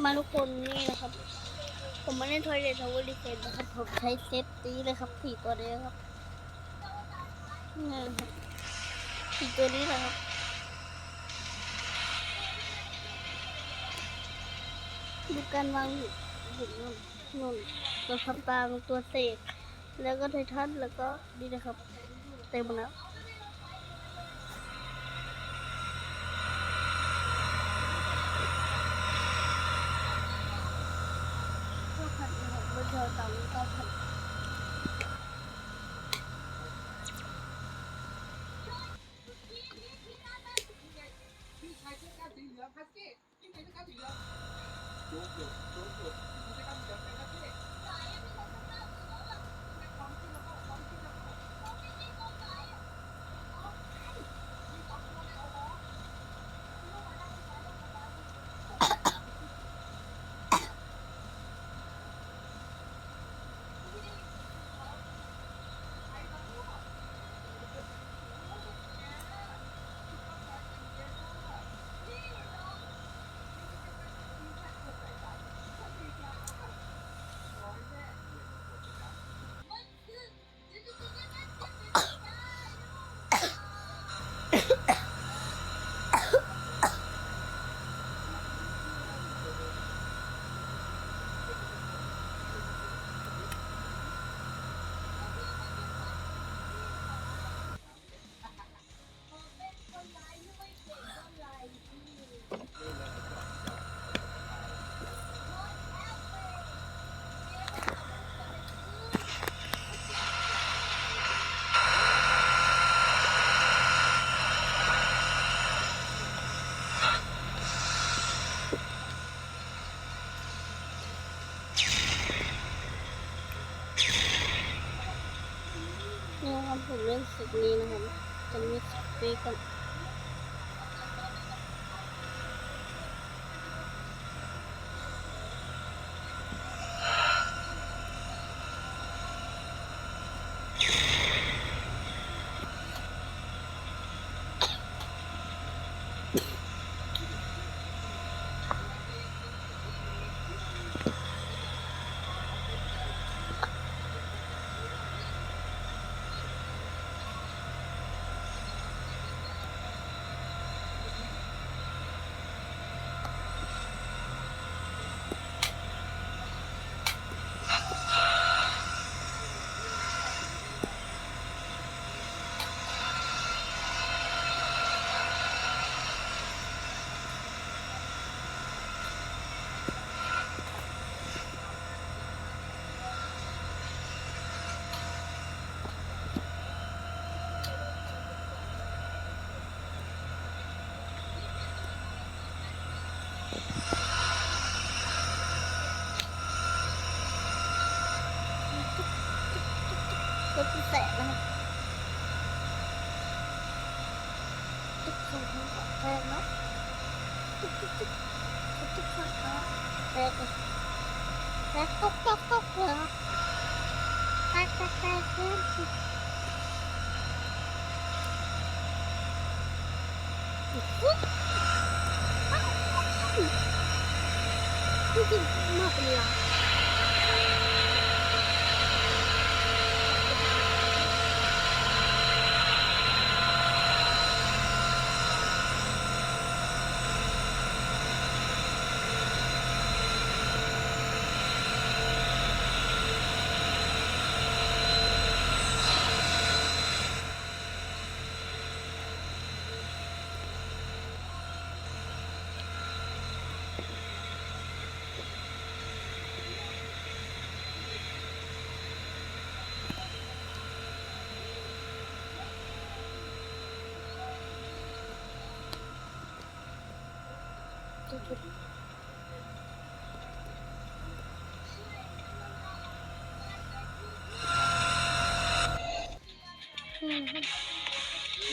มาทุกคนนี่นะครับ ผมไม่ได้ทอยเลททาวเวอร์ดีเฟนนะครับ ผมใช้เซฟตี้เลยครับผีตัวนี้ครับนี่ครับผีตัวนี้นะครับดูการวางหินหินนุ่นนุ่นตัวสตางค์ตัวเศษแล้วก็ไททันแล้วก็นี่นะครับ เต็มแล้ว เล่นสิบนี้นะครับจะมีสเปกัน ก็คือแสะนะครับทุกคนแตกเนาะทุกทุกทุกทุกทุกคนแตกเลยแตกตกตกตกเลยแตกแตกแตกเลยจริงๆมาเป็นล้าน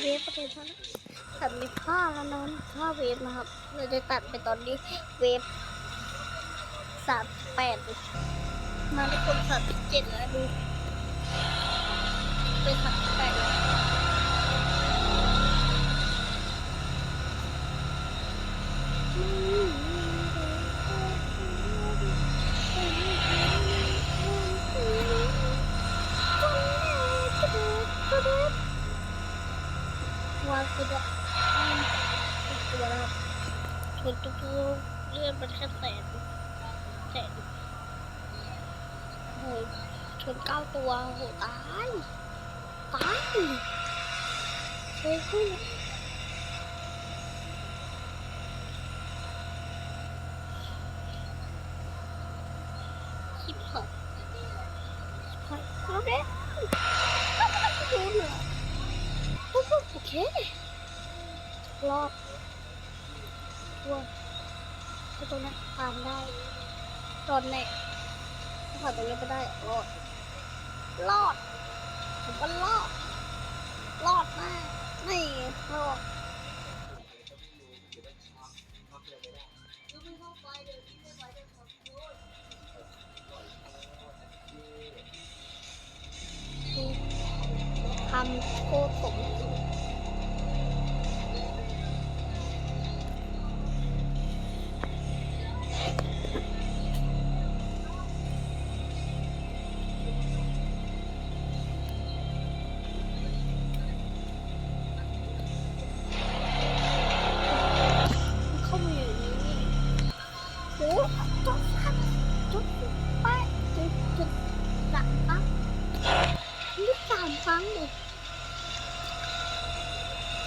เวฟประเทศไทยตัดมีผ้าแล้วนะผ้าเวฟนะครับ เราจะตัดไปตอนนี้เวฟสามแปดมาทุกคนสามสิบเจ็ดแล้วดู เป็นสามแปดแล้วอืม แสนโหชนเก้าตัวโหตายตายเคยขึ้นชิบหายชิบหายแล้วเด้ดูเหนือโอเครอดทั่วตรงนั้นผ่านได้ รอดแน่ถ้าผ่านตรงนี้ไปได้รอดรอดผมก็รอดรอดมากนี่รอด นี่สามครั้งเลย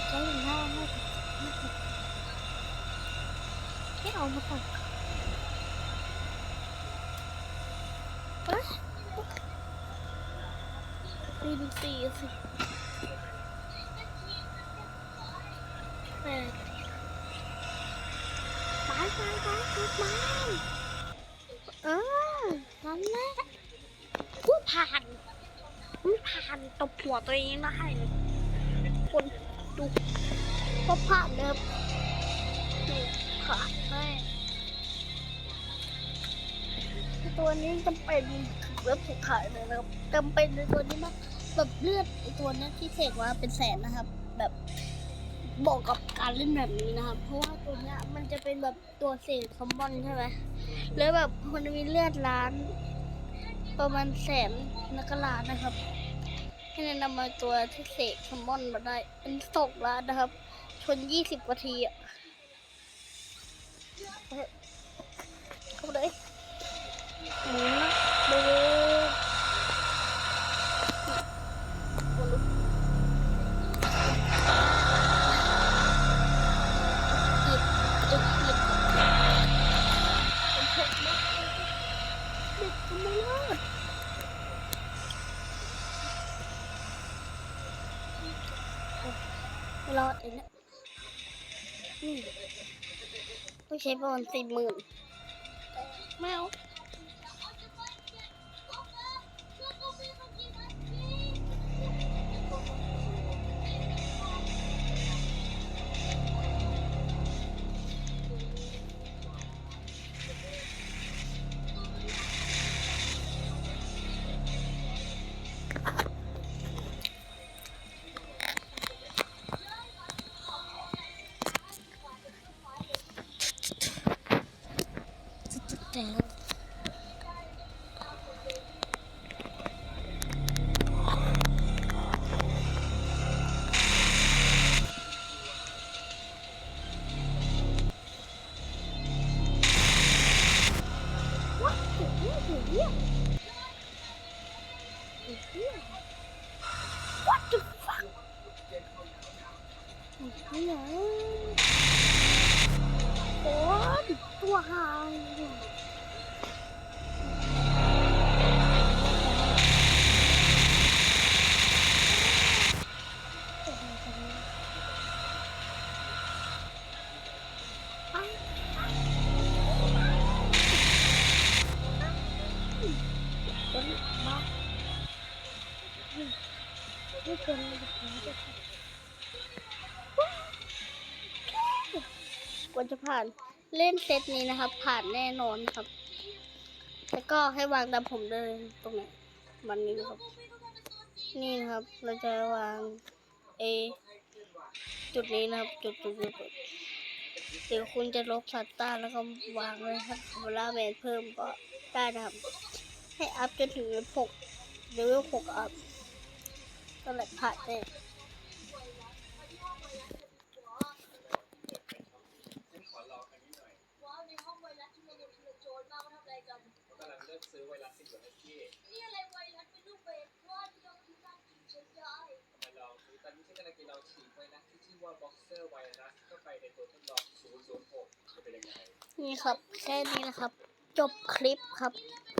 ใช้หน้าไม่ผิดไม่ผิดแค่ ไม่ผ่านตบหัวตัวเองได้เลยคนดูก็ผ่านเลยดูขาดแม่ตัวนี้จำเป็นถึงเว็บสุดท้ายเลยนะครับจำเป็นในตัวนี้มากแบบเลือดไอตัวนี้ที่เสกมาเป็นแสนนะครับ แบบบอกกับการเล่นแบบนี้นะครับ เพราะว่าตัวนี้มันจะเป็นแบบตัวเศษคอมมอนใช่ไหมแล้วแบบมันมีเลือดล้าน ประมาณแสนนักล้านะครับให้แนะนำมาตัวที่เสกคอมมอนมาได้ เป็นสองล้านนะครับ ชนยี่สิบนาทีอะเฮ้ยเข้าไปเลยหมุนนะดูห ใช้ประมาณสี่หมื่นไม่เอา หาอยู่คนมาไม่เกินเลยจะกว่าจะผ่าน เล่นเซตนี้นะครับ ผ่านแน่นอนครับ แล้วก็ให้วางตามผมเลยตรงไหนวันนี้นะครับ นี่นะครับ เราจะวางเอจุดนี้นะครับ จุดจุดจุดจุดเดี๋ยวคุณจะลบสัตว์ต้าแล้วก็วางเลยครับเวลาแมนเพิ่มก็ได้นะครับ ให้อัพจนถึงหกเลเวลหกอัพก็แหละผ่าน แน่ไวรัสสีเหลืองฮัสกี้นี่อะไรไวรัสเป็นรูปเบคอนที่เราคือการกินใช้ได้มาลองดูตอนนี้ที่กำลังกินเราฉีดไวรัสที่ชื่อว่าบ็อกเซอร์ไวรัสเข้าไปในตัวทดลอง006จะเป็นยังไงนี่ครับ แค่นี้นะครับ จบคลิปครับนี่เราเป็น